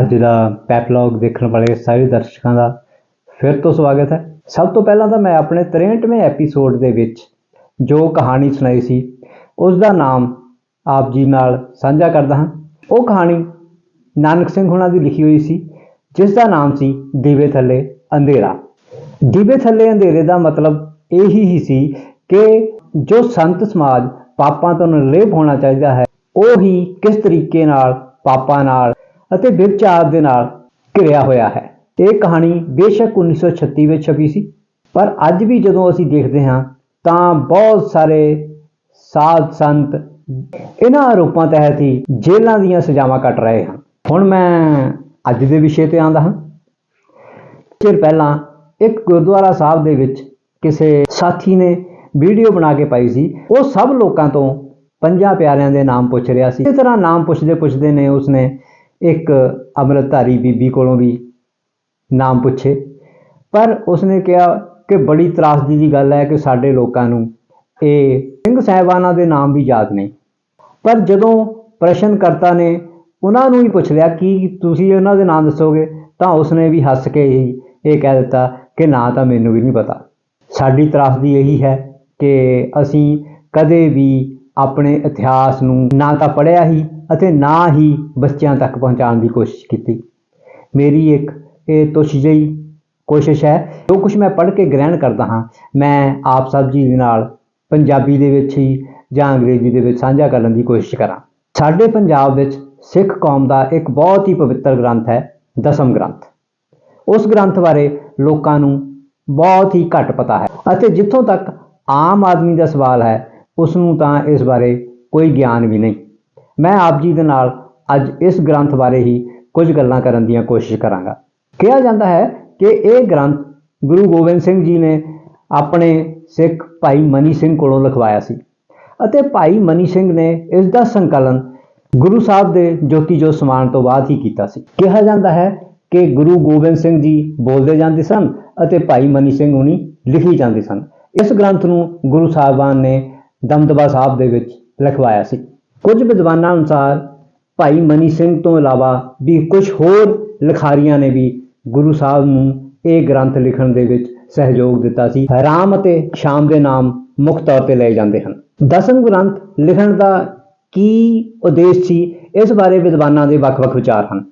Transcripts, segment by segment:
ਅੱਜ ਦਾ ਪੈਪਲੌਗ ਦੇਖਣ ਵਾਲੇ ਸਾਰੇ ਦਰਸ਼ਕਾਂ ਦਾ ਫਿਰ ਤੋਂ ਸਵਾਗਤ ਹੈ। ਸਭ ਤੋਂ ਪਹਿਲਾਂ ਤਾਂ ਮੈਂ ਆਪਣੇ 63ਵੇਂ ਐਪੀਸੋਡ ਦੇ ਵਿੱਚ ਜੋ ਕਹਾਣੀ ਸੁਣਾਈ ਸੀ ਉਸ ਦਾ ਨਾਮ ਆਪ ਜੀ ਨਾਲ ਸਾਂਝਾ ਕਰਦਾ ਹਾਂ। ਉਹ ਕਹਾਣੀ ਨਾਨਕ ਸਿੰਘ ਹੁਣਾਂ ਦੀ ਲਿਖੀ ਹੋਈ ਸੀ ਜਿਸ ਦਾ ਨਾਮ ਸੀ ਦੀਵੇ ਥੱਲੇ ਅੰਧੇਰਾ। ਦੀਵੇ ਥੱਲੇ ਅੰਧੇਰੇ ਦਾ ਮਤਲਬ ਇਹੀ ਹੀ ਸੀ ਕਿ ਜੋ ਸੰਤ ਸਮਾਜ ਪਾਪਾਂ ਤੋਂ ਨਿਰਲੇਪ ਹੋਣਾ ਚਾਹੀਦਾ ਹੈ, ਉਹ ਹੀ ਕਿਸ ਤਰੀਕੇ ਨਾਲ ਪਾਪਾਂ ਨਾਲ ਅਤੇ ਵਿਚਾਰ ਦੇ ਨਾਲ ਘਿਰਿਆ ਹੋਇਆ ਹੈ। ਇਹ ਕਹਾਣੀ ਬੇਸ਼ੱਕ 1936 ਵਿੱਚ ਛਪੀ ਸੀ, ਪਰ ਅੱਜ ਵੀ ਜਦੋਂ ਅਸੀਂ ਦੇਖਦੇ ਹਾਂ, ਤਾਂ ਬਹੁਤ ਸਾਰੇ ਸਾਧ ਸੰਤ ਇਹਨਾਂ ਆਰੋਪਾਂ ਤਹਿਤ ਹੀ ਜੇਲ੍ਹਾਂ ਦੀਆਂ ਸਜ਼ਾਵਾਂ ਕੱਟ ਰਹੇ ਹਨ। ਹੁਣ ਮੈਂ ਅੱਜ ਦੇ ਵਿਸ਼ੇ ਤੇ ਆਉਂਦਾ ਹਾਂ। ਚਿਰ ਪਹਿਲਾਂ ਇੱਕ ਗੁਰਦੁਆਰਾ ਸਾਹਿਬ ਦੇ ਵਿੱਚ ਕਿਸੇ ਸਾਥੀ ਨੇ ਵੀਡੀਓ ਬਣਾ ਕੇ ਪਾਈ ਸੀ। ਉਹ ਸਭ ਲੋਕਾਂ ਤੋਂ ਪੰਜਾਂ ਪਿਆਰਿਆਂ ਦੇ ਨਾਮ ਪੁੱਛ ਰਿਹਾ ਸੀ। ਇਸ ਤਰ੍ਹਾਂ ਨਾਮ ਪੁੱਛਦੇ ਪੁੱਛਦੇ ਨੇ, ਉਸਨੇ ਇੱਕ ਅੰਮ੍ਰਿਤਧਾਰੀ ਬੀਬੀ ਕੋਲੋਂ ਵੀ ਨਾਮ ਪੁੱਛੇ। ਪਰ ਉਸਨੇ ਕਿਹਾ ਕਿ ਬੜੀ ਤਰਾਸਦੀ ਦੀ ਗੱਲ ਹੈ ਕਿ ਸਾਡੇ ਲੋਕਾਂ ਨੂੰ ਇਹ ਸਿੰਘ ਸਾਹਿਬਾਨਾਂ ਦੇ ਨਾਮ ਵੀ ਯਾਦ ਨਹੀਂ। ਪਰ ਜਦੋਂ ਪ੍ਰਸ਼ਨਕਰਤਾ ਨੇ ਉਹਨਾਂ ਨੂੰ ਹੀ ਪੁੱਛ ਲਿਆ, ਕਿ ਤੁਸੀਂ ਉਹਨਾਂ ਦੇ ਨਾਮ ਦੱਸੋਗੇ? ਤਾਂ ਉਸਨੇ ਵੀ ਹੱਸ ਕੇ ਹੀ ਇਹ ਕਹਿ ਦਿੱਤਾ ਕਿ ਨਾ ਤਾਂ ਮੈਨੂੰ ਵੀ ਨਹੀਂ ਪਤਾ। ਸਾਡੀ ਤਰਾਸਦੀ ਇਹੀ ਹੈ ਕਿ ਅਸੀਂ ਕਦੇ ਵੀ ਆਪਣੇ ਇਤਿਹਾਸ ਨੂੰ ਨਾ ਤਾਂ ਪੜ੍ਹਿਆ ਹੀ ਅਤੇ ਨਾ ਹੀ ਬੱਚਿਆਂ ਤੱਕ ਪਹੁੰਚਾਉਣ ਦੀ ਕੋਸ਼ਿਸ਼ ਕੀਤੀ। ਮੇਰੀ ਇੱਕ ਇਹ ਤੁਸ਼ ਜਿਹੀ ਕੋਸ਼ਿਸ਼ ਹੈ, ਜੋ ਕੁਝ ਮੈਂ ਪੜ੍ਹ ਕੇ ਗ੍ਰਹਿਣ ਕਰਦਾ ਹਾਂ, ਮੈਂ ਆਪ ਸਭ ਜੀ ਦੇ ਨਾਲ ਪੰਜਾਬੀ ਦੇ ਵਿੱਚ ਹੀ ਜਾਂ ਅੰਗਰੇਜ਼ੀ ਦੇ ਵਿੱਚ ਸਾਂਝਾ ਕਰਨ ਦੀ ਕੋਸ਼ਿਸ਼ ਕਰਾਂ। ਸਾਡੇ ਪੰਜਾਬ ਵਿੱਚ ਸਿੱਖ ਕੌਮ ਦਾ ਇੱਕ ਬਹੁਤ ਹੀ ਪਵਿੱਤਰ ਗ੍ਰੰਥ ਹੈ, ਦਸਮ ਗ੍ਰੰਥ। ਉਸ ਗ੍ਰੰਥ ਬਾਰੇ ਲੋਕਾਂ ਨੂੰ ਬਹੁਤ ਹੀ ਘੱਟ ਪਤਾ ਹੈ ਅਤੇ ਜਿੱਥੋਂ ਤੱਕ ਆਮ ਆਦਮੀ ਦਾ ਸਵਾਲ ਹੈ ਉਸ ਨੂੰ ਤਾਂ ਇਸ ਬਾਰੇ ਕੋਈ ਗਿਆਨ ਵੀ ਨਹੀਂ। ਮੈਂ ਆਪ ਜੀ ਦੇ ਨਾਲ ਅੱਜ ਇਸ ਗ੍ਰੰਥ ਬਾਰੇ ਹੀ ਕੁਝ ਗੱਲਾਂ ਕਰਨ ਦੀਆਂ ਕੋਸ਼ਿਸ਼ ਕਰਾਂਗਾ। ਕਿਹਾ ਜਾਂਦਾ ਹੈ ਕਿ ਇਹ ਗ੍ਰੰਥ ਗੁਰੂ ਗੋਬਿੰਦ ਸਿੰਘ ਜੀ ਨੇ ਆਪਣੇ ਸਿੱਖ ਭਾਈ ਮਨੀ ਸਿੰਘ ਕੋਲੋਂ ਲਿਖਵਾਇਆ ਸੀ ਅਤੇ ਭਾਈ ਮਨੀ ਸਿੰਘ ਨੇ ਇਸ ਦਾ ਸੰਕਲਨ ਗੁਰੂ ਸਾਹਿਬ ਦੇ ਜੋਤੀ ਜੋਤ ਸਮਾਨ ਤੋਂ ਬਾਅਦ ਹੀ ਕੀਤਾ ਸੀ। ਕਿਹਾ ਜਾਂਦਾ ਹੈ ਕਿ ਗੁਰੂ ਗੋਬਿੰਦ ਸਿੰਘ ਜੀ ਬੋਲਦੇ ਜਾਂਦੇ ਸਨ ਅਤੇ ਭਾਈ ਮਨੀ ਸਿੰਘ ਉਨੀ ਲਿਖੀ ਜਾਂਦੇ ਸਨ। ਇਸ ਗ੍ਰੰਥ ਨੂੰ ਗੁਰੂ ਸਾਹਿਬਾਨ ਨੇ ਦਮਦਬਾ ਸਾਹਿਬ ਦੇ ਵਿੱਚ ਲਿਖਵਾਇਆ ਸੀ। ਕੁਝ ਵਿਦਵਾਨਾਂ ਅਨੁਸਾਰ ਭਾਈ ਮਨੀ ਸਿੰਘ ਤੋਂ ਇਲਾਵਾ ਵੀ ਕੁਝ ਹੋਰ ਲਿਖਾਰੀਆਂ ਨੇ ਵੀ ਗੁਰੂ ਸਾਹਿਬ ਨੂੰ ਇਹ ਗ੍ਰੰਥ ਲਿਖਣ ਦੇ ਵਿੱਚ ਸਹਿਯੋਗ ਦਿੱਤਾ ਸੀ। ਰਾਮ ਅਤੇ ਸ਼ਾਮ ਦੇ ਨਾਮ ਮੁੱਖ ਤੌਰ ਤੇ ਲਏ ਜਾਂਦੇ ਹਨ। ਦਸਮ ਗ੍ਰੰਥ ਲਿਖਣ ਦਾ ਕੀ ਉਦੇਸ਼ ਸੀ, ਇਸ ਬਾਰੇ ਵਿਦਵਾਨਾਂ ਦੇ ਵੱਖ-ਵੱਖ ਵਿਚਾਰ ਹਨ।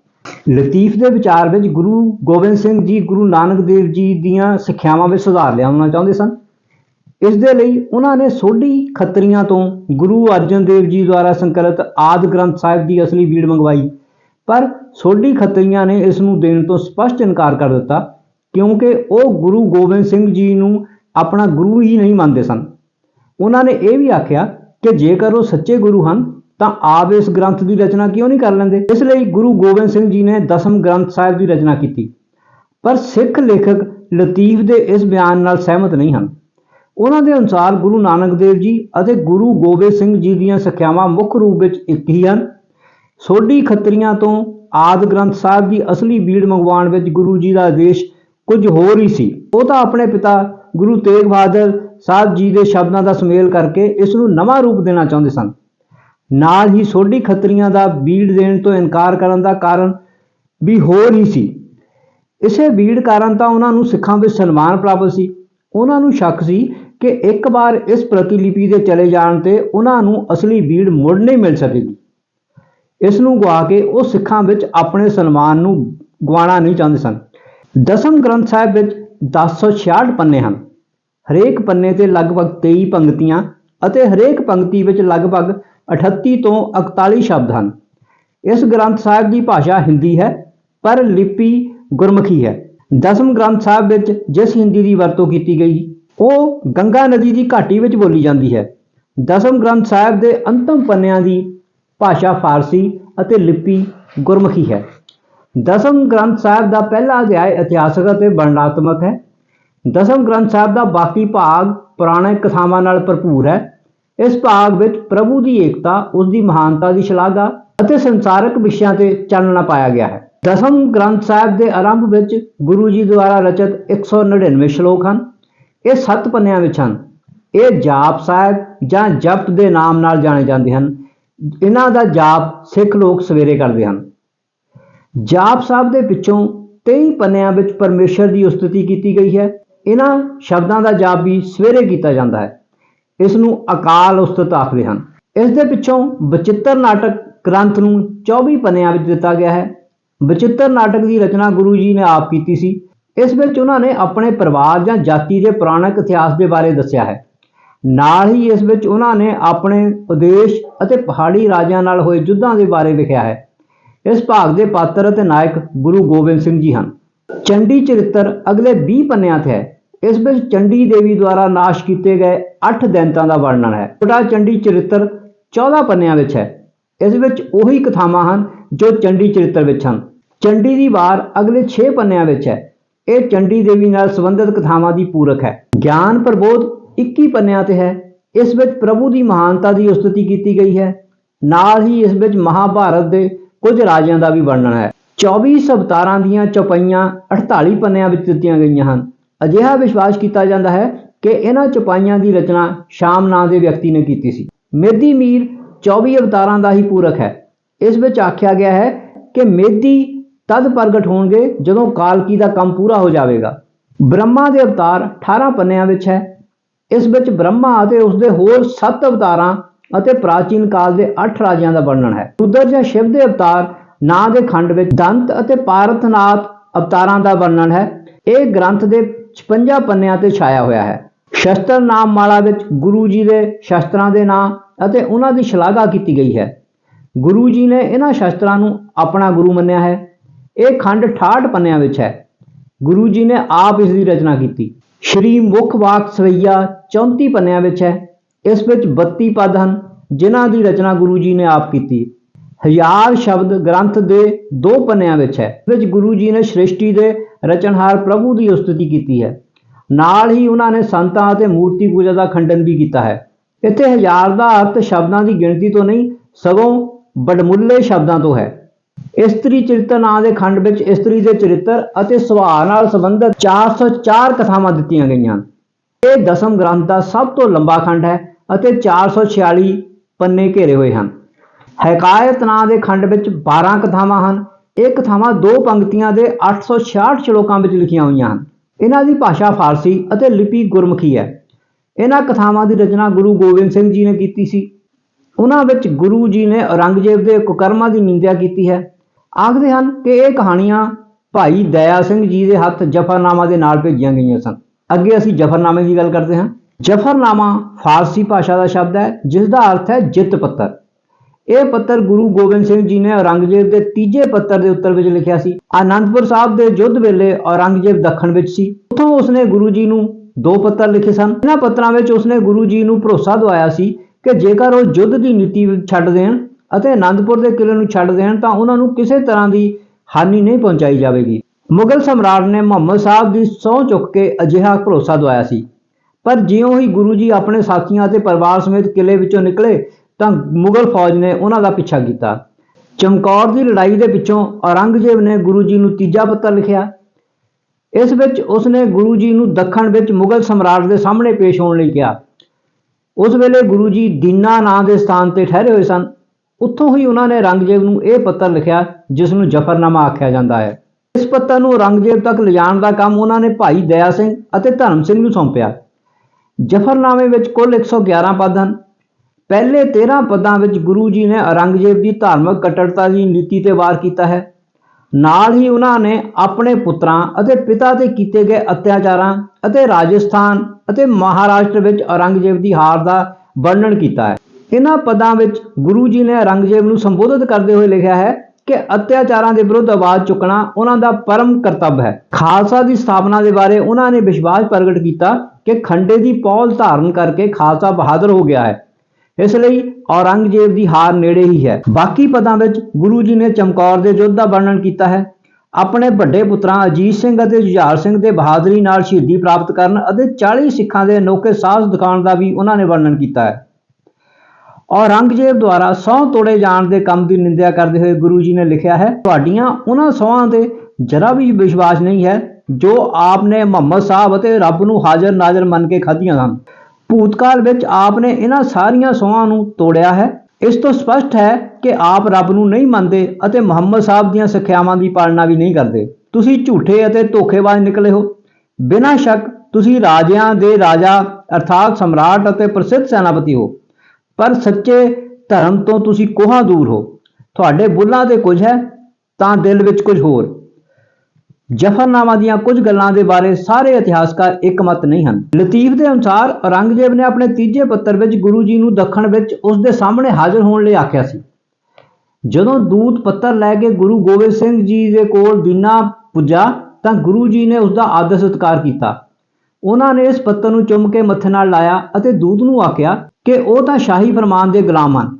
ਲਤੀਫ ਦੇ ਵਿਚਾਰ ਵਿੱਚ ਗੁਰੂ ਗੋਬਿੰਦ ਸਿੰਘ ਜੀ, ਗੁਰੂ ਨਾਨਕ ਦੇਵ ਜੀ ਦੀਆਂ ਸਿੱਖਿਆਵਾਂ ਵਿੱਚ ਸੁਧਾਰ ਲਿਆਉਣਾ ਚਾਹੁੰਦੇ ਸਨ। ਇਸ ਦੇ ਲਈ ਉਹਨਾਂ ਨੇ ਸੋਢੀ ਖੱਤਰੀਆਂ ਤੋਂ ਗੁਰੂ ਅਰਜਨ ਦੇਵ ਜੀ ਦੁਆਰਾ ਸੰਕਲਿਤ ਆਦ ਗ੍ਰੰਥ ਸਾਹਿਬ ਦੀ ਅਸਲੀ ਬੀੜ ਮੰਗਵਾਈ। ਪਰ ਸੋਢੀ ਖੱਤਰੀਆਂ ਨੇ ਇਸ ਨੂੰ ਦੇਣ ਤੋਂ ਸਪਸ਼ਟ ਇਨਕਾਰ ਕਰ ਦਿੱਤਾ ਕਿਉਂਕਿ ਉਹ ਗੁਰੂ ਗੋਬਿੰਦ ਸਿੰਘ ਜੀ ਨੂੰ ਆਪਣਾ ਗੁਰੂ ਹੀ ਨਹੀਂ ਮੰਨਦੇ ਸਨ। ਉਹਨਾਂ ਨੇ ਇਹ ਵੀ ਆਖਿਆ ਕਿ ਜੇਕਰ ਉਹ ਸੱਚੇ ਗੁਰੂ ਹਨ, ਤਾਂ ਆਪ ਇਸ ਗ੍ਰੰਥ ਦੀ ਰਚਨਾ ਕਿਉਂ ਨਹੀਂ ਕਰ ਲੈਂਦੇ? ਇਸ ਲਈ ਗੁਰੂ ਗੋਬਿੰਦ ਸਿੰਘ ਜੀ ਨੇ ਦਸਮ ਗ੍ਰੰਥ ਸਾਹਿਬ ਦੀ ਰਚਨਾ ਕੀਤੀ। ਪਰ ਸਿੱਖ ਲੇਖਕ ਲਤੀਫ ਦੇ ਇਸ ਬਿਆਨ ਨਾਲ ਸਹਿਮਤ ਨਹੀਂ ਹਨ। ਉਹਨਾਂ ਦੇ ਅਨੁਸਾਰ ਗੁਰੂ ਨਾਨਕ ਦੇਵ ਜੀ ਅਤੇ ਗੁਰੂ ਗੋਬਿੰਦ ਸਿੰਘ ਜੀ ਦੀਆਂ ਸਿੱਖਿਆਵਾਂ ਮੁੱਖ ਰੂਪ ਵਿੱਚ ਇੱਕ ਹੀ ਹਨ। ਸੋਢੀ ਖੱਤਰੀਆਂ ਤੋਂ ਆਦ ਗ੍ਰੰਥ ਸਾਹਿਬ ਦੀ ਅਸਲੀ ਬੀੜ ਮੰਗਵਾਉਣ ਵਿੱਚ ਗੁਰੂ ਜੀ ਦਾ ਆਦੇਸ਼ ਕੁਝ ਹੋਰ ਹੀ ਸੀ। ਉਹ ਤਾਂ ਆਪਣੇ ਪਿਤਾ ਗੁਰੂ ਤੇਗ ਬਹਾਦਰ ਸਾਹਿਬ ਜੀ ਦੇ ਸ਼ਬਦਾਂ ਦਾ ਸੁਮੇਲ ਕਰਕੇ ਇਸ ਨੂੰ ਨਵਾਂ ਰੂਪ ਦੇਣਾ ਚਾਹੁੰਦੇ ਸਨ। ਨਾਲ ਹੀ ਸੋਢੀ ਖੱਤਰੀਆਂ ਦਾ ਬੀੜ ਦੇਣ ਤੋਂ ਇਨਕਾਰ ਕਰਨ ਦਾ ਕਾਰਨ ਵੀ ਹੋਰ ਹੀ ਸੀ। ਇਸੇ ਬੀੜ ਕਾਰਨ ਤਾਂ ਉਹਨਾਂ ਨੂੰ ਸਿੱਖਾਂ ਵਿੱਚ ਸਨਮਾਨ ਪ੍ਰਾਪਤ ਸੀ। ਉਹਨਾਂ ਨੂੰ ਸ਼ੱਕ ਸੀ ਕਿ ਇੱਕ ਵਾਰ ਇਸ ਪ੍ਰਤੀਲਿਪੀ ਦੇ ਚਲੇ ਜਾਣ ਤੇ ਉਹਨਾਂ ਨੂੰ ਅਸਲੀ ਬੀੜ ਮੁੜ ਨਹੀਂ ਮਿਲ ਸਕੇਗੀ। ਇਸ ਨੂੰ ਗਵਾ ਕੇ ਉਹ ਸਿੱਖਾਂ ਵਿੱਚ ਆਪਣੇ ਸਨਮਾਨ ਨੂੰ ਗਵਾਉਣਾ ਨਹੀਂ ਚਾਹੁੰਦੇ ਸਨ। ਦਸਮ ਗ੍ਰੰਥ ਸਾਹਿਬ ਵਿੱਚ 1066 ਪੰਨੇ ਹਨ। ਹਰੇਕ ਪੰਨੇ ਤੇ ਲਗਭਗ 23 ਪੰਕਤੀਆਂ ਅਤੇ ਹਰੇਕ ਪੰਕਤੀ ਵਿੱਚ ਲਗਭਗ 38 ਤੋਂ 41 ਸ਼ਬਦ ਹਨ। ਇਸ ਗ੍ਰੰਥ ਸਾਹਿਬ ਦੀ ਭਾਸ਼ਾ ਹਿੰਦੀ ਹੈ, ਪਰ ਲਿਪੀ ਗੁਰਮੁਖੀ ਹੈ। ਦਸਮ ਗ੍ਰੰਥ ਸਾਹਿਬ ਵਿੱਚ ਜਿਸ ਹਿੰਦੀ ਦੀ ਵਰਤੋਂ ਕੀਤੀ ਗਈ ਉਹ ਗੰਗਾ ਨਦੀ ਦੀ ਘਾਟੀ ਵਿੱਚ ਬੋਲੀ ਜਾਂਦੀ ਹੈ। ਦਸਮ ਗ੍ਰੰਥ ਸਾਹਿਬ ਦੇ ਅੰਤਮ ਪੰਨਿਆਂ ਦੀ ਭਾਸ਼ਾ ਫਾਰਸੀ ਅਤੇ ਲਿਪੀ ਗੁਰਮੁਖੀ ਹੈ। ਦਸਮ ਗ੍ਰੰਥ ਸਾਹਿਬ ਦਾ ਪਹਿਲਾ ਅਧਿਆਇ ਇਤਿਹਾਸਕ ਅਤੇ ਵਰਣਨਾਤਮਕ ਹੈ। ਦਸਮ ਗ੍ਰੰਥ ਸਾਹਿਬ ਦਾ ਬਾਕੀ ਭਾਗ ਪੁਰਾਣੇ ਕਥਾਵਾਂ ਨਾਲ ਭਰਪੂਰ ਹੈ। ਇਸ ਭਾਗ ਵਿੱਚ ਪ੍ਰਭੂ ਦੀ ਏਕਤਾ, ਉਸ ਦੀ ਮਹਾਨਤਾ ਦੀ ਸ਼ਲਾਘਾ ਅਤੇ ਸੰਸਾਰਕ ਵਿਸ਼ਿਆਂ ਤੇ ਚਾਨਣਾ ਪਾਇਆ ਗਿਆ ਹੈ। ਦਸਮ ਗ੍ਰੰਥ ਸਾਹਿਬ ਦੇ ਆਰੰਭ ਵਿੱਚ ਗੁਰੂ ਜੀ ਦੁਆਰਾ ਰਚਿਤ 199 ਸ਼ਲੋਕ ਹਨ। ਇਹ ਸੱਤ ਪੰਨਿਆਂ ਵਿੱਚ ਹਨ। ਇਹ ਜਾਪ ਸਾਹਿਬ ਜਾਂ ਜਪਤ ਦੇ ਨਾਮ ਨਾਲ ਜਾਣੇ ਜਾਂਦੇ ਹਨ। ਇਹਨਾਂ ਦਾ ਜਾਪ ਸਿੱਖ ਲੋਕ ਸਵੇਰੇ ਕਰਦੇ ਹਨ। ਜਾਪ ਸਾਹਿਬ ਦੇ ਪਿੱਛੋਂ 23 ਪੰਨਿਆਂ ਵਿੱਚ ਪਰਮੇਸ਼ਰ ਦੀ ਉਸਤਤੀ ਕੀਤੀ ਗਈ ਹੈ। ਇਹਨਾਂ ਸ਼ਬਦਾਂ ਦਾ ਜਾਪ ਵੀ ਸਵੇਰੇ ਕੀਤਾ ਜਾਂਦਾ ਹੈ। ਇਸ ਨੂੰ ਅਕਾਲ ਉਸਤਤ ਆਖਦੇ ਹਨ। ਇਸ ਦੇ ਪਿੱਛੋਂ ਬਚਿੱਤਰ ਨਾਟਕ ਗ੍ਰੰਥ ਨੂੰ 24 ਪੰਨਿਆਂ ਵਿੱਚ ਦਿੱਤਾ ਗਿਆ ਹੈ। ਬਚਿੱਤਰ ਨਾਟਕ ਦੀ ਰਚਨਾ ਗੁਰੂ ਜੀ ਨੇ ਆਪ ਕੀਤੀ ਸੀ। ਇਸ ਵਿੱਚ ਉਹਨਾਂ ਨੇ ਆਪਣੇ ਪਰਿਵਾਰ ਜਾਂ ਜਾਤੀ ਦੇ ਪੁਰਾਣਕ ਇਤਿਹਾਸ ਦੇ ਬਾਰੇ ਦੱਸਿਆ ਹੈ। ਨਾਲ ਹੀ ਇਸ ਵਿੱਚ ਉਹਨਾਂ ਨੇ ਆਪਣੇ ਉਦੇਸ਼ ਅਤੇ ਪਹਾੜੀ ਰਾਜਿਆਂ ਨਾਲ ਹੋਏ ਯੁੱਧਾਂ ਦੇ ਬਾਰੇ ਲਿਖਿਆ ਹੈ। ਇਸ ਭਾਗ ਦੇ ਪਾਤਰ ਅਤੇ ਨਾਇਕ ਗੁਰੂ ਗੋਬਿੰਦ ਸਿੰਘ ਜੀ ਹਨ। ਚੰਡੀ ਚਰਿੱਤਰ ਅਗਲੇ 20 ਪੰਨਿਆਂ ਤੇ ਹੈ। ਇਸ ਵਿੱਚ ਚੰਡੀ ਦੇਵੀ ਦੁਆਰਾ ਨਾਸ਼ ਕੀਤੇ ਗਏ 8 ਦੈਂਤਾਂ ਦਾ ਵਰਣਨ ਹੈ। ਛੋਟਾ ਚੰਡੀ ਚਰਿੱਤਰ 14 ਪੰਨਿਆਂ ਵਿੱਚ ਹੈ। ਇਸ ਵਿੱਚ ਉਹੀ ਕਥਾਵਾਂ ਹਨ ਜੋ ਚੰਡੀ ਚਰਿੱਤਰ ਵਿੱਚ ਹਨ। ਚੰਡੀ ਦੀ ਵਾਰ ਅਗਲੇ 6 ਪੰਨਿਆਂ ਵਿੱਚ ਹੈ। ਇਹ ਚੰਡੀ ਦੇਵੀ ਨਾਲ ਸੰਬੰਧਿਤ ਕਥਾਵਾਂ ਦੀ ਪੂਰਕ ਹੈ। ਗਿਆਨ ਪ੍ਰਬੋਧ 21 ਪੰਨਿਆਂ ਤੇ ਹੈ। ਇਸ ਵਿੱਚ ਪ੍ਰਭੂ ਦੀ ਮਹਾਨਤਾ ਦੀ ਉਸਤਤੀ ਕੀਤੀ ਗਈ ਹੈ। ਨਾਲ ਹੀ ਇਸ ਵਿੱਚ ਮਹਾਭਾਰਤ ਦੇ ਕੁਝ ਰਾਜਿਆਂ ਦਾ ਵੀ ਵਰਣਨ ਹੈ। 24 ਅਵਤਾਰਾਂ ਦੀਆਂ ਚੌਪਈਆਂ 48 ਪੰਨਿਆਂ ਵਿੱਚ ਦਿੱਤੀਆਂ ਗਈਆਂ ਹਨ। ਅਜਿਹਾ ਵਿਸ਼ਵਾਸ ਕੀਤਾ ਜਾਂਦਾ ਹੈ ਕਿ ਇਹਨਾਂ ਚੌਪਾਈਆਂ ਦੀ ਰਚਨਾ ਸ਼ਾਮ ਨਾਂ ਦੇ ਵਿਅਕਤੀ ਨੇ ਕੀਤੀ ਸੀ। ਮੇਦੀ ਮੀਰ 24 ਅਵਤਾਰਾਂ ਦਾ ਹੀ ਪੂਰਕ ਹੈ। ਇਸ ਵਿੱਚ ਆਖਿਆ ਗਿਆ ਹੈ ਕਿ ਮੇਦੀ ਤਦ ਪ੍ਰਗਟ ਹੋਣਗੇ ਜਦੋਂ ਕਾਲਕੀ ਦਾ ਕੰਮ ਪੂਰਾ ਹੋ ਜਾਵੇਗਾ। ਬ੍ਰਹਮਾ ਦੇ ਅਵਤਾਰ 18 ਪੰਨਿਆਂ ਵਿੱਚ ਹੈ। ਇਸ ਵਿੱਚ ਬ੍ਰਹਮਾ ਅਤੇ ਉਸਦੇ ਹੋਰ 7 ਅਵਤਾਰਾਂ ਅਤੇ ਪ੍ਰਾਚੀਨ ਕਾਲ ਦੇ 8 ਰਾਜਿਆਂ ਦਾ ਵਰਣਨ ਹੈ। ਰੁਦਰ ਜਾਂ ਸ਼ਿਵ ਦੇ ਅਵਤਾਰ ਨਾਂ ਦੇ ਖੰਡ ਵਿੱਚ ਦੰਤ ਅਤੇ ਪਾਰਥਨਾਥ ਅਵਤਾਰਾਂ ਦਾ ਵਰਣਨ ਹੈ। ਇਹ ਗ੍ਰੰਥ ਦੇ 56 ਪੰਨਿਆਂ ਤੇ ਛਾਇਆ ਹੋਇਆ ਹੈ। ਸ਼ਸਤਰ ਨਾਮ ਮਾਲਾ ਵਿੱਚ ਗੁਰੂ ਜੀ ਦੇ ਸ਼ਸਤਰਾਂ ਦੇ ਨਾਂ ਅਤੇ ਉਹਨਾਂ ਦੀ ਸ਼ਲਾਘਾ ਕੀਤੀ ਗਈ ਹੈ। ਗੁਰੂ ਜੀ ਨੇ ਇਹਨਾਂ ਸ਼ਸਤਰਾਂ ਨੂੰ ਆਪਣਾ ਗੁਰੂ ਮੰਨਿਆ ਹੈ। ਇਹ ਖੰਡ 68 ਪੰਨਿਆਂ ਵਿੱਚ ਹੈ। ਗੁਰੂ ਜੀ ਨੇ ਆਪ ਇਸ ਦੀ ਰਚਨਾ ਕੀਤੀ। ਸ਼੍ਰੀ ਮੁਖ ਵਾਕ ਸਵਈਆ 34 ਪੰਨਿਆਂ ਵਿੱਚ ਹੈ। ਇਸ ਵਿੱਚ 32 ਪਦ ਹਨ, ਜਿਨ੍ਹਾਂ ਦੀ ਰਚਨਾ ਗੁਰੂ ਜੀ ਨੇ ਆਪ ਕੀਤੀ। ਹਜ਼ਾਰ ਸ਼ਬਦ ਗ੍ਰੰਥ ਦੇ ਦੋ ਪੰਨਿਆਂ ਵਿੱਚ ਹੈ। ਵਿੱਚ ਗੁਰੂ ਜੀ ਨੇ ਸ੍ਰਿਸ਼ਟੀ ਦੇ ਰਚਨਹਾਰ ਪ੍ਰਭੂ ਦੀ ਉਸਤਤੀ ਕੀਤੀ ਹੈ। ਨਾਲ ਹੀ ਉਹਨਾਂ ਨੇ ਸੰਤਾਂ ਅਤੇ ਮੂਰਤੀ ਪੂਜਾ ਦਾ ਖੰਡਨ ਵੀ ਕੀਤਾ ਹੈ। ਇੱਥੇ ਹਜ਼ਾਰ ਦਾ ਅਰਥ ਸ਼ਬਦਾਂ ਦੀ ਗਿਣਤੀ ਤੋਂ ਨਹੀਂ, ਸਗੋਂ ਬੜਮੁੱਲੇ ਸ਼ਬਦਾਂ ਤੋਂ ਹੈ। ਇਸਤਰੀ ਚਰਿੱਤਰ ਨਾਂ ਦੇ ਖੰਡ ਵਿੱਚ ਇਸਤਰੀ ਦੇ ਚਰਿੱਤਰ ਅਤੇ ਸੁਭਾਅ ਨਾਲ ਸੰਬੰਧਿਤ 404 ਕਥਾਵਾਂ ਦਿੱਤੀਆਂ ਗਈਆਂ। ਹਨ ਇਹ ਦਸਮ ਗ੍ਰੰਥ ਦਾ ਸਭ ਤੋਂ ਲੰਬਾ ਖੰਡ ਹੈ ਅਤੇ 446 ਪੰਨੇ ਘੇਰੇ ਹੋਏ ਹਨ। ਹਕਾਇਤ ਨਾਂ ਦੇ ਖੰਡ ਵਿੱਚ 12 ਕਥਾਵਾਂ ਹਨ। ਇਹ ਕਥਾਵਾਂ ਦੋ ਪੰਕਤੀਆਂ ਦੇ 866 ਸ਼ਲੋਕਾਂ ਵਿੱਚ ਲਿਖੀਆਂ ਹੋਈਆਂ ਹਨ। ਇਹਨਾਂ ਦੀ ਭਾਸ਼ਾ ਫਾਰਸੀ ਅਤੇ ਲਿਪੀ ਗੁਰਮੁਖੀ ਹੈ। ਇਹਨਾਂ ਕਥਾਵਾਂ ਦੀ ਰਚਨਾ ਗੁਰੂ ਗੋਬਿੰਦ ਸਿੰਘ ਜੀ ਨੇ ਕੀਤੀ ਸੀ। ਉਹਨਾਂ ਵਿੱਚ ਗੁਰੂ ਜੀ ਨੇ ਔਰੰਗਜ਼ੇਬ ਦੇ ਕੁਕਰਮਾਂ ਦੀ ਨਿੰਦਿਆ ਕੀਤੀ ਹੈ। ਆਖਦੇ ਹਨ ਕਿ ਇਹ ਕਹਾਣੀਆਂ ਭਾਈ ਦਇਆ ਸਿੰਘ ਜੀ ਦੇ ਹੱਥ ਜਫਰਨਾਮਾ ਦੇ ਨਾਲ ਭੇਜੀਆਂ ਗਈਆਂ ਸਨ। ਅੱਗੇ ਅਸੀਂ ਜਫਰਨਾਮੇ ਦੀ ਗੱਲ ਕਰਦੇ ਹਾਂ। ਜਫਰਨਾਮਾ ਫਾਰਸੀ ਭਾਸ਼ਾ ਦਾ ਸ਼ਬਦ ਹੈ, ਜਿਸ ਦਾ ਅਰਥ ਹੈ ਜਿੱਤ ਪੱਤਰ। ਇਹ ਪੱਤਰ ਗੁਰੂ ਗੋਬਿੰਦ ਸਿੰਘ ਜੀ ਨੇ ਔਰੰਗਜ਼ੇਬ ਦੇ ਤੀਜੇ ਪੱਤਰ ਦੇ ਉੱਤਰ ਵਿੱਚ ਲਿਖਿਆ ਸੀ। ਆਨੰਦਪੁਰ ਸਾਹਿਬ ਦੇ ਯੁੱਧ ਵੇਲੇ ਔਰੰਗਜ਼ੇਬ ਦੱਖਣ ਵਿੱਚ ਸੀ। ਉੱਥੋਂ ਉਸਨੇ ਗੁਰੂ ਜੀ ਨੂੰ ਦੋ ਪੱਤਰ ਲਿਖੇ ਸਨ। ਇਹਨਾਂ ਪੱਤਰਾਂ ਵਿੱਚ ਉਸਨੇ ਗੁਰੂ ਜੀ ਨੂੰ ਭਰੋਸਾ ਦਵਾਇਆ ਸੀ ਕਿ ਜੇਕਰ ਉਹ ਯੁੱਧ ਦੀ ਨੀਤੀ ਛੱਡ ਦੇਣ ਅਤੇ ਆਨੰਦਪੁਰ ਦੇ ਕਿਲੇ ਨੂੰ ਛੱਡ ਦੇਣ ਤਾਂ ਉਹਨਾਂ ਨੂੰ ਕਿਸੇ ਤਰ੍ਹਾਂ ਦੀ ਹਾਨੀ ਨਹੀਂ ਪਹੁੰਚਾਈ ਜਾਵੇਗੀ। ਮੁਗਲ ਸਮਰਾਟ ਨੇ ਮੁਹੰਮਦ ਸਾਹਿਬ ਦੀ ਸਹੁੰ ਚੁੱਕ ਕੇ ਅਜਿਹਾ ਭਰੋਸਾ ਦਵਾਇਆ ਸੀ। ਪਰ ਜਿਉਂ ਹੀ ਗੁਰੂ ਜੀ ਆਪਣੇ ਸਾਥੀਆਂ ਅਤੇ ਪਰਿਵਾਰ ਸਮੇਤ ਕਿਲੇ ਵਿੱਚੋਂ ਨਿਕਲੇ ਤਾਂ ਮੁਗਲ ਫੌਜ ਨੇ ਉਹਨਾਂ ਦਾ ਪਿੱਛਾ ਕੀਤਾ। ਚਮਕੌਰ ਦੀ ਲੜਾਈ ਦੇ ਪਿੱਛੋਂ ਔਰੰਗਜ਼ੇਬ ਨੇ ਗੁਰੂ ਜੀ ਨੂੰ ਤੀਜਾ ਪੱਤਰ ਲਿਖਿਆ। ਇਸ ਵਿੱਚ ਉਸਨੇ ਗੁਰੂ ਜੀ ਨੂੰ ਦੱਖਣ ਵਿੱਚ ਮੁਗਲ ਸਮਰਾਟ ਦੇ ਸਾਹਮਣੇ ਪੇਸ਼ ਹੋਣ ਲਈ ਕਿਹਾ। ਉਸ ਵੇਲੇ ਗੁਰੂ ਜੀ ਦੀਨਾ ਨਾਂ ਦੇ ਸਥਾਨ ਤੇ ਠਹਿਰੇ ਹੋਏ ਸਨ। ਉੱਥੋਂ ਹੀ ਉਹਨਾਂ ਨੇ ਔਰੰਗਜ਼ੇਬ ਨੂੰ ਇਹ ਪੱਤਰ ਲਿਖਿਆ, ਜਿਸ ਨੂੰ ਜਫਰਨਾਮਾ ਆਖਿਆ ਜਾਂਦਾ ਹੈ। ਇਸ ਪੱਤਰ ਨੂੰ ਔਰੰਗਜ਼ੇਬ ਤੱਕ ਲਿਜਾਣ ਦਾ ਕੰਮ ਉਹਨਾਂ ਨੇ ਭਾਈ ਦਇਆ ਸਿੰਘ ਅਤੇ ਧਰਮ ਸਿੰਘ ਨੂੰ ਸੌਂਪਿਆ। ਜਫਰਨਾਮੇ ਵਿੱਚ ਕੁੱਲ 111 ਪਦ ਹਨ। ਪਹਿਲੇ 13 ਪਦਾਂ ਵਿੱਚ ਗੁਰੂ ਜੀ ਨੇ ਔਰੰਗਜ਼ੇਬ ਦੀ ਧਾਰਮਿਕ ਕੱਟੜਤਾ ਦੀ ਨੀਤੀ ਤੇ ਵਾਰ ਕੀਤਾ ਹੈ। ਨਾਲ ਹੀ ਉਹਨਾਂ ਨੇ ਆਪਣੇ ਪੁੱਤਰਾਂ ਅਤੇ ਪਿਤਾ ਤੇ ਕੀਤੇ ਗਏ ਅਤਿਆਚਾਰਾਂ ਅਤੇ ਰਾਜਸਥਾਨ ਅਤੇ ਮਹਾਰਾਸ਼ਟਰ ਵਿੱਚ ਔਰੰਗਜ਼ੇਬ ਦੀ ਹਾਰ ਦਾ ਵਰਣਨ ਕੀਤਾ ਹੈ। ਇਹਨਾਂ ਪਦਾਂ ਵਿੱਚ ਗੁਰੂ ਜੀ ਨੇ ਔਰੰਗਜ਼ੇਬ ਨੂੰ ਸੰਬੋਧਿਤ ਕਰਦੇ ਹੋਏ ਲਿਖਿਆ ਹੈ ਕਿ ਅਤਿਆਚਾਰਾਂ ਦੇ ਵਿਰੁੱਧ ਆਵਾਜ਼ ਚੁੱਕਣਾ ਉਹਨਾਂ ਦਾ ਪਰਮ ਕਰਤੱਵ ਹੈ। ਖਾਲਸਾ ਦੀ ਸਥਾਪਨਾ ਦੇ ਬਾਰੇ ਉਹਨਾਂ ਨੇ ਵਿਸ਼ਵਾਸ ਪ੍ਰਗਟ ਕੀਤਾ ਕਿ ਖੰਡੇ ਦੀ ਪੌਲ ਧਾਰਨ ਕਰਕੇ ਖਾਲਸਾ ਬਹਾਦਰ ਹੋ ਗਿਆ ਹੈ। ਇਸ ਲਈ ਔਰੰਗਜ਼ੇਬ ਦੀ ਹਾਰ ਨੇੜੇ ਹੀ ਹੈ। ਬਾਕੀ ਪਦਾਂ ਵਿੱਚ ਗੁਰੂ ਜੀ ਨੇ ਚਮਕੌਰ ਦੇ ਯੁੱਧ ਦਾ ਵਰਣਨ ਕੀਤਾ ਹੈ। ਆਪਣੇ ਵੱਡੇ ਪੁੱਤਰਾਂ ਅਜੀਤ ਸਿੰਘ ਅਤੇ ਜੁਝਾਰ ਸਿੰਘ ਦੇ ਬਹਾਦਰੀ ਨਾਲ ਸ਼ਹੀਦੀ ਪ੍ਰਾਪਤ ਕਰਨ ਅਤੇ 40 ਸਿੱਖਾਂ ਦੇ ਅਨੋਖੇ ਸਾਹਸ ਦਿਖਾਉਣ ਦਾ ਵੀ ਉਹਨਾਂ ਨੇ ਵਰਣਨ ਕੀਤਾ ਹੈ। ਔਰੰਗਜ਼ੇਬ ਦੁਆਰਾ ਸਹੁੰ ਤੋੜੇ ਜਾਣ ਦੇ ਕੰਮ ਦੀ ਨਿੰਦਿਆ ਕਰਦੇ ਹੋਏ ਗੁਰੂ ਜੀ ਨੇ ਲਿਖਿਆ ਹੈ, ਤੁਹਾਡੀਆਂ ਉਹਨਾਂ ਸਹੁੰਆਂ ਤੇ ਜਰਾ ਵੀ ਵਿਸ਼ਵਾਸ ਨਹੀਂ ਹੈ, ਜੋ ਆਪ ਨੇ ਮੁਹੰਮਦ ਸਾਹਿਬ ਅਤੇ ਰੱਬ ਨੂੰ ਹਾਜ਼ਰ ਨਾਜ਼ਰ ਮੰਨ ਕੇ ਖਾਧੀਆਂ ਹਨ ਭੂਤਕਾਲ ਵਿੱਚ ਆਪ ਨੇ ਇਹਨਾਂ ਸਾਰੀਆਂ ਸਹੁੰਆਂ ਨੂੰ ਤੋੜਿਆ ਹੈ। ਇਸ ਤੋਂ ਸਪਸ਼ਟ ਹੈ ਕਿ ਆਪ ਰੱਬ ਨੂੰ ਨਹੀਂ ਮੰਨਦੇ ਅਤੇ ਮੁਹੰਮਦ ਸਾਹਿਬ ਦੀਆਂ ਸਿੱਖਿਆਵਾਂ ਦੀ ਪਾਲਣਾ ਵੀ ਨਹੀਂ ਕਰਦੇ। ਤੁਸੀਂ ਝੂਠੇ ਅਤੇ ਧੋਖੇਬਾਜ਼ ਨਿਕਲੇ ਹੋ। ਬਿਨਾਂ ਸ਼ੱਕ ਤੁਸੀਂ ਰਾਜਿਆਂ ਦੇ ਰਾਜਾ, ਅਰਥਾਤ ਸਮਰਾਟ ਅਤੇ ਪ੍ਰਸਿੱਧ ਸੈਨਾਪਤੀ ਹੋ। ਪਰ ਸੱਚੇ ਧਰਮ ਤੋਂ ਤੁਸੀਂ ਕੋਹਾਂ ਦੂਰ ਹੋ? ਤੁਹਾਡੇ ਬੁੱਲਾਂ ਤੇ ਕੁਝ ਹੈ, ਤਾਂ ਦਿਲ ਵਿੱਚ ਕੁਝ ਹੋਰ। ਜਫਰਨਾਮਾ ਦੀਆਂ ਕੁਝ ਗੱਲਾਂ ਦੇ ਬਾਰੇ ਸਾਰੇ ਇਤਿਹਾਸਕਾਰ ਇੱਕਮਤ ਨਹੀਂ ਹਨ। ਲਤੀਫ ਦੇ ਅਨੁਸਾਰ ਔਰੰਗਜ਼ੇਬ ਨੇ ਆਪਣੇ ਤੀਜੇ ਪੱਤਰ ਵਿੱਚ ਗੁਰੂ ਜੀ ਨੂੰ ਦੱਖਣ ਵਿੱਚ ਉਸ ਦੇ ਸਾਹਮਣੇ ਹਾਜ਼ਰ ਹੋਣ ਲਈ ਆਖਿਆ ਸੀ। ਜਦੋਂ ਦੂਤ ਪੱਤਰ ਲੈ ਕੇ ਗੁਰੂ ਗੋਬਿੰਦ ਸਿੰਘ ਜੀ ਦੇ ਕੋਲ ਦੀਨਾ ਪੁੱਜਾ, ਤਾਂ ਗੁਰੂ ਜੀ ਨੇ ਉਸ ਦਾ ਆਦਰ ਸਤਿਕਾਰ ਕੀਤਾ। ਉਹਨਾਂ ਨੇ ਇਸ ਪੱਤਰ ਨੂੰ ਚੁੰਮ ਕੇ ਮੱਥੇ ਨਾਲ ਲਾਇਆ ਅਤੇ ਦੂਤ ਨੂੰ ਆਖਿਆ ਕਿ ਉਹ ਤਾਂ ਸ਼ਾਹੀ ਫਰਮਾਨ ਦੇ ਗੁਲਾਮ ਹਨ।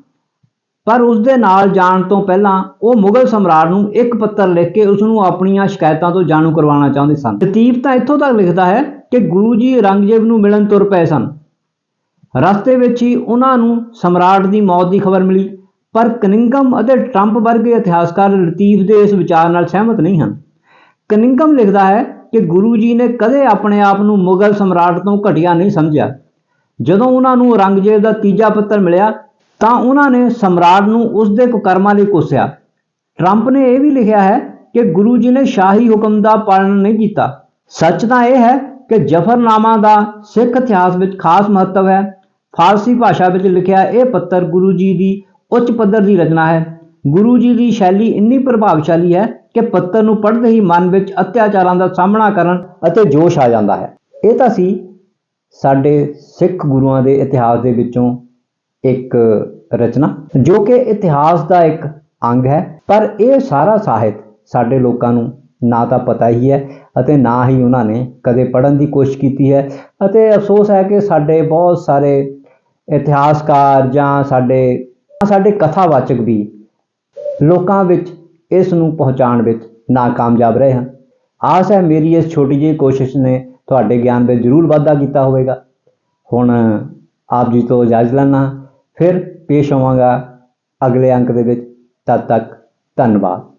ਪਰ ਉਸ ਦੇ ਨਾਲ ਜਾਣ ਤੋਂ ਪਹਿਲਾਂ ਉਹ ਮੁਗਲ ਸਮਰਾਟ ਨੂੰ ਇੱਕ ਪੱਤਰ ਲਿਖ ਕੇ ਉਸ ਨੂੰ ਆਪਣੀਆਂ ਸ਼ਿਕਾਇਤਾਂ ਤੋਂ ਜਾਣੂ ਕਰਵਾਉਣਾ ਚਾਹੁੰਦੇ ਸਨ। ਲਤੀਫ ਤਾਂ ਇੱਥੋਂ ਤੱਕ ਲਿਖਦਾ ਹੈ ਕਿ ਗੁਰੂ ਜੀ ਔਰੰਗਜ਼ੇਬ ਨੂੰ ਮਿਲਣ ਤੁਰ ਪਏ ਸਨ। ਰਸਤੇ ਵਿੱਚ ਹੀ ਉਹਨਾਂ ਨੂੰ ਸਮਰਾਟ ਦੀ ਮੌਤ ਦੀ ਖਬਰ ਮਿਲੀ। ਪਰ ਕਨਿੰਗਮ ਅਤੇ ਟਰੰਪ ਵਰਗੇ ਇਤਿਹਾਸਕਾਰ ਲਤੀਫ ਦੇ ਇਸ ਵਿਚਾਰ ਨਾਲ ਸਹਿਮਤ ਨਹੀਂ ਹਨ। ਕਨਿੰਗਮ ਲਿਖਦਾ ਹੈ ਕਿ ਗੁਰੂ ਜੀ ਨੇ ਕਦੇ ਆਪਣੇ ਆਪ ਨੂੰ ਮੁਗਲ ਸਮਰਾਟ ਤੋਂ ਘਟੀਆ ਨਹੀਂ ਸਮਝਿਆ। ਜਦੋਂ ਉਹਨਾਂ ਨੂੰ ਔਰੰਗਜ਼ੇਬ ਦਾ ਤੀਜਾ ਪੱਤਰ ਮਿਲਿਆ, ਤਾਂ ਉਹਨਾਂ ਨੇ ਸਮਰਾਟ ਨੂੰ ਉਸ ਦੇ ਕੁਕਰਮਾਂ ਲਈ ਕੋਸਿਆ। ਟਰੰਪ ਨੇ ਇਹ ਵੀ ਲਿਖਿਆ ਹੈ ਕਿ ਗੁਰੂ ਜੀ ਨੇ ਸ਼ਾਹੀ ਹੁਕਮ ਦਾ ਪਾਲਣ ਨਹੀਂ ਕੀਤਾ। ਸੱਚ ਤਾਂ ਇਹ ਹੈ ਕਿ ਜਫਰਨਾਮਾ ਦਾ ਸਿੱਖ ਇਤਿਹਾਸ ਵਿੱਚ ਖਾਸ ਮਹੱਤਵ ਹੈ। ਫਾਰਸੀ ਭਾਸ਼ਾ ਵਿੱਚ ਲਿਖਿਆ ਇਹ ਪੱਤਰ ਗੁਰੂ ਜੀ ਦੀ ਉੱਚ ਪੱਧਰ ਦੀ ਰਚਨਾ ਹੈ। ਗੁਰੂ ਜੀ ਦੀ ਸ਼ੈਲੀ ਇੰਨੀ ਪ੍ਰਭਾਵਸ਼ਾਲੀ ਹੈ ਕਿ ਪੱਤਰ ਨੂੰ ਪੜ੍ਹਦੇ ਹੀ ਮਨ ਵਿੱਚ ਅਤਿਆਚਾਰਾਂ ਦਾ ਸਾਹਮਣਾ ਕਰਨ ਅਤੇ ਜੋਸ਼ ਆ ਜਾਂਦਾ ਹੈ। ਇਹ ਤਾਂ ਸੀ ਸਾਡੇ ਸਿੱਖ ਗੁਰੂਆਂ ਦੇ ਇਤਿਹਾਸ ਦੇ ਵਿੱਚੋਂ ਇੱਕ ਰਚਨਾ, ਜੋ ਕਿ ਇਤਿਹਾਸ ਦਾ ਇੱਕ ਅੰਗ ਹੈ। ਪਰ ਇਹ ਸਾਰਾ ਸਾਹਿਤ ਸਾਡੇ ਲੋਕਾਂ ਨੂੰ ਨਾ ਤਾਂ ਪਤਾ ਹੀ ਹੈ ਅਤੇ ਨਾ ਹੀ ਉਹਨਾਂ ਨੇ ਕਦੇ ਪੜ੍ਹਨ ਦੀ ਕੋਸ਼ਿਸ਼ ਕੀਤੀ ਹੈ। ਅਤੇ ਅਫਸੋਸ ਹੈ ਕਿ ਸਾਡੇ ਬਹੁਤ ਸਾਰੇ ਇਤਿਹਾਸਕਾਰ ਜਾਂ ਸਾਡੇ ਸਾਡੇ ਕਥਾਵਾਚਕ ਵੀ ਲੋਕਾਂ ਵਿੱਚ ਇਸ ਨੂੰ ਪਹੁੰਚਾਉਣ ਵਿੱਚ ਨਾਕਾਮਯਾਬ ਰਹੇ ਹਨ। ਆਸ ਹੈ ਮੇਰੀ ਇਸ ਛੋਟੀ ਜਿਹੀ ਕੋਸ਼ਿਸ਼ ਨੇ ਤੁਹਾਡੇ ਗਿਆਨ ਵਿੱਚ ਜ਼ਰੂਰ ਵਾਧਾ ਕੀਤਾ ਹੋਵੇਗਾ। ਹੁਣ, ਆਪ ਜੀ ਤੋਂ ਇਜਾਜ਼ਤ ਲੈਣਾ ਫਿਰ ਪੇਸ਼ ਹੋਵਾਂਗਾ ਅਗਲੇ ਅੰਕ ਦੇ ਵਿੱਚ। ਤਦ ਤੱਕ ਧੰਨਵਾਦ।